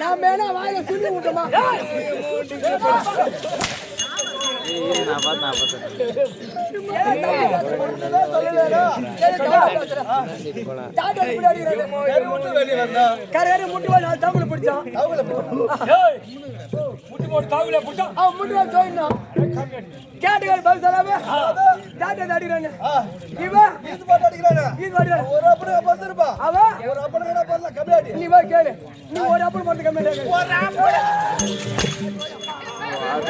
நான் வேணா வாயில சுண்ணி விட்டுமா முட்டு பிடிச்சான் முட்டி போட்டு தாவில போட்டா முட்டு தோயினான் கேட்டுக்காரி பதில் சொல்லாம டாட்டா அடிக்கிறாங்க இவன் இது பாட்டு அடிக்கிறானே. இது அடிக்கிறான் ஒரு அப்பனுக்கு பிறந்திருப்பா. அவன் ஒரு அப்பனுக்கு என்ன கம்மியாடி. நீ போய் கேளு நீ ஒரு அப்பள் மட்டும் கம்மி ஒரு இருக்கிற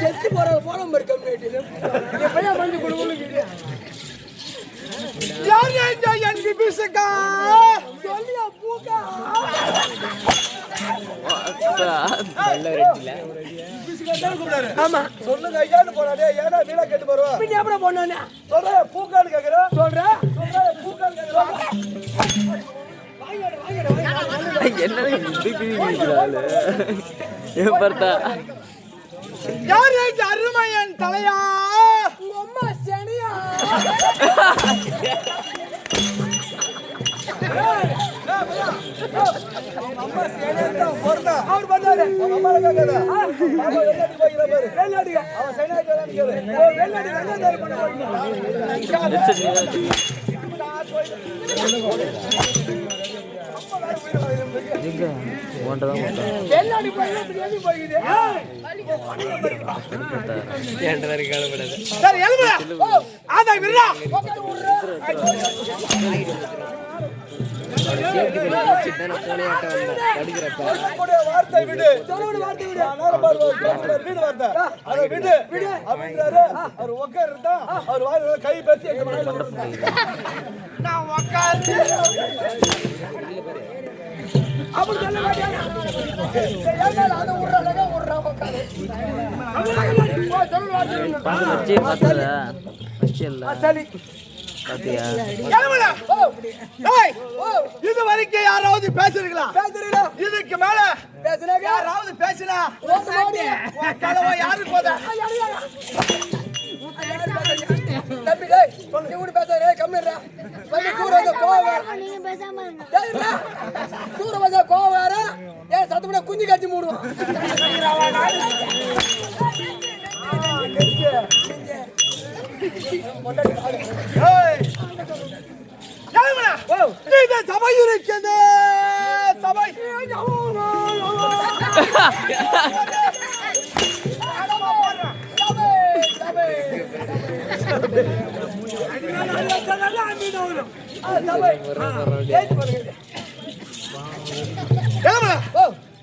செத்து போற போற மாதிரி கம்யூனிட்டி எப்படியா மஞ்சள் குடும்பம் சொல்லியா பூக்கா ஆமா சொல்லுங்க ஐயான்னு கேட்டு போறோம்? பின்ன பூக்கான்னு கேக்குறேன். சொல்ற சொல்ற பூக்கான்னு கேக்குறேன். என்ன ஏன் பார்த்தா? அருமையன் தலையா? அம்மா சனியா. அவர் பண்ணாரு கேட்காத. அவன் சைனாக்கு பண்ண எங்க தான் வார்த்தை விடு வார்த்தை விடு நான் வார்த்தை. அதை விடு அப்படின்றாரு. அவர் அவர் வாயில கை பேசி நான் உட்கார்ந்து அப்படி சொல்ல இது வரைக்கும் யாராவது பேசுறீங்களா? பேசுறீங்களா? இதுக்கு மேல பேசுனாங்க. யாராவது பேசினா யாருக்கு போதா? வந்து சூரஜ வேற நீங்க பேசாம இருங்க டேய்டா சூரஜ வேற ஏன் சத்தப்பட குஞ்சு கட்டி மூடுவான் ஏய், கிளம்புடா. இது சபை இருக்கிறது சபை கிளம்புடா.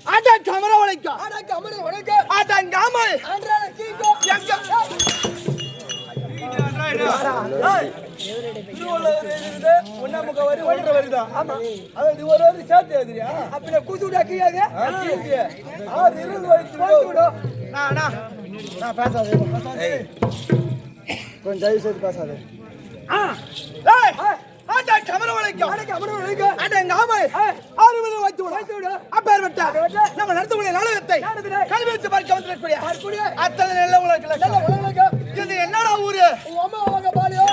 அட கமர வளைக்கும் ஆடா கம்மனு வணக்கம் அடங்காமல் ஆண்ட்ரால கீக்கோ எங்க ஏய், வரி, ஒன்றரை வரிதான். ஒரு வரி சேர்த்து எழுதுறியா? அப்படியே கூச்சு விட்டா கீழே ஆறு இருபது வரி திருவள்ளுவர். நான், பேசாதே. கொஞ்சம் தயவு செய்து பேசாதே. அட கமர வளைக்கும். ஆடா கம்மனு வணக்கம் அடங்காமல் அறுபது வைத்து விடு. அப்பேற்பட்ட நம்ம நடத்தக்கூடிய நாடகத்தை கல்வி வச்சு பார்க்க வந்திருக்கக்கூடிய அத்தனை நல்ல உங்களுக்கு நல்ல உலகம் இது என்னடா ஊரு? உங்க அம்மா அவங்க பாலியோ